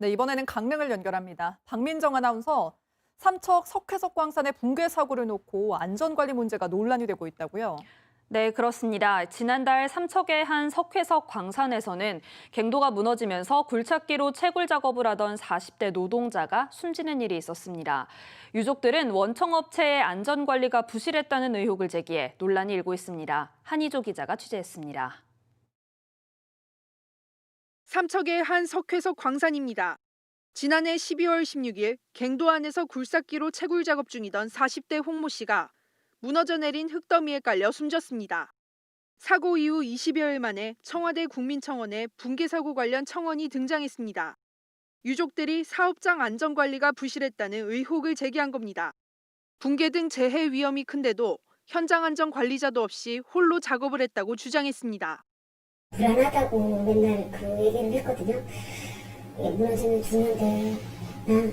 네, 이번에는 강릉을 연결합니다. 박민정 아나운서, 삼척 석회석 광산의 붕괴 사고를 놓고 안전관리 문제가 논란이 되고 있다고요. 네, 그렇습니다. 지난달 삼척의 한 석회석 광산에서는 갱도가 무너지면서 굴착기로 채굴 작업을 하던 40대 노동자가 숨지는 일이 있었습니다. 유족들은 원청업체의 안전관리가 부실했다는 의혹을 제기해 논란이 일고 있습니다. 한희조 기자가 취재했습니다. 삼척의 한 석회석 광산입니다. 지난해 12월 16일 갱도 안에서 굴삭기로 채굴 작업 중이던 40대 홍모 씨가 무너져 내린 흙더미에 깔려 숨졌습니다. 사고 이후 20여일 만에 청와대 국민청원에 붕괴 사고 관련 청원이 등장했습니다. 유족들이 사업장 안전관리가 부실했다는 의혹을 제기한 겁니다. 붕괴 등 재해 위험이 큰데도 현장 안전 관리자도 없이 홀로 작업을 했다고 주장했습니다. 불안하다고 맨날 그 얘기를 했거든요. 예, 무너지면 죽는데 난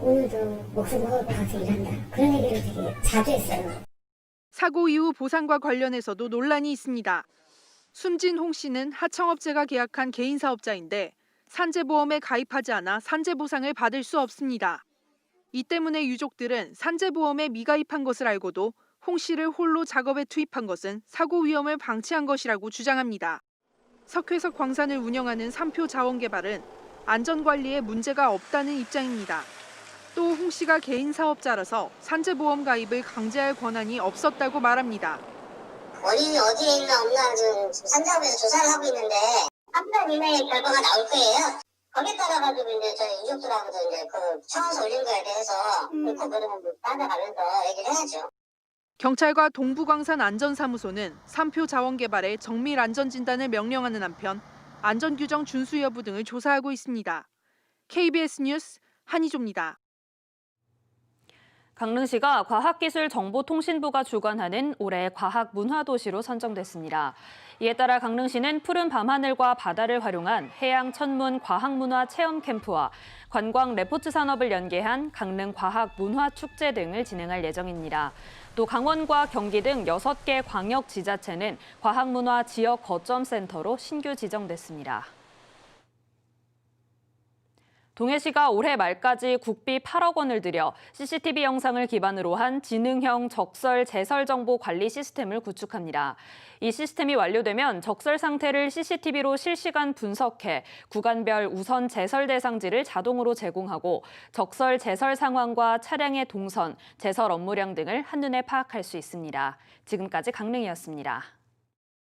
오늘도 목숨 걸고 가서 일한다. 그런 얘기를 되게 자주 했어요. 사고 이후 보상과 관련해서도 논란이 있습니다. 숨진 홍 씨는 하청업체가 계약한 개인 사업자인데 산재보험에 가입하지 않아 산재보상을 받을 수 없습니다. 이 때문에 유족들은 산재보험에 미가입한 것을 알고도 홍 씨를 홀로 작업에 투입한 것은 사고 위험을 방치한 것이라고 주장합니다. 석회석 광산을 운영하는 삼표 자원개발은 안전관리에 문제가 없다는 입장입니다. 또 홍 씨가 개인 사업자라서 산재보험 가입을 강제할 권한이 없었다고 말합니다. 원인이 어디에 있나 없나 지금 산자부에서 조사를 하고 있는데 한달 이내에 결과가 나올 거예요. 거기에 따라 가지고 이제 저희 유족들하고도 이제 그 청원서 올린 거에 대해서 그 부분을 따라가면서 얘기를 해야죠. 경찰과 동부광산 안전사무소는 삼표 자원개발에 정밀 안전진단을 명령하는 한편 안전규정 준수 여부 등을 조사하고 있습니다. KBS 뉴스 한희조입니다. 강릉시가 과학기술정보통신부가 주관하는 올해 과학문화도시로 선정됐습니다. 이에 따라 강릉시는 푸른 밤하늘과 바다를 활용한 해양 천문 과학문화 체험 캠프와 관광 레포트 산업을 연계한 강릉 과학문화축제 등을 진행할 예정입니다. 또 강원과 경기 등 6개 광역 지자체는 과학문화 지역 거점센터로 신규 지정됐습니다. 동해시가 올해 말까지 국비 8억 원을 들여 CCTV 영상을 기반으로 한 지능형 적설 제설 정보 관리 시스템을 구축합니다. 이 시스템이 완료되면 적설 상태를 CCTV로 실시간 분석해 구간별 우선 제설 대상지를 자동으로 제공하고 적설 제설 상황과 차량의 동선, 제설 업무량 등을 한눈에 파악할 수 있습니다. 지금까지 강릉이었습니다.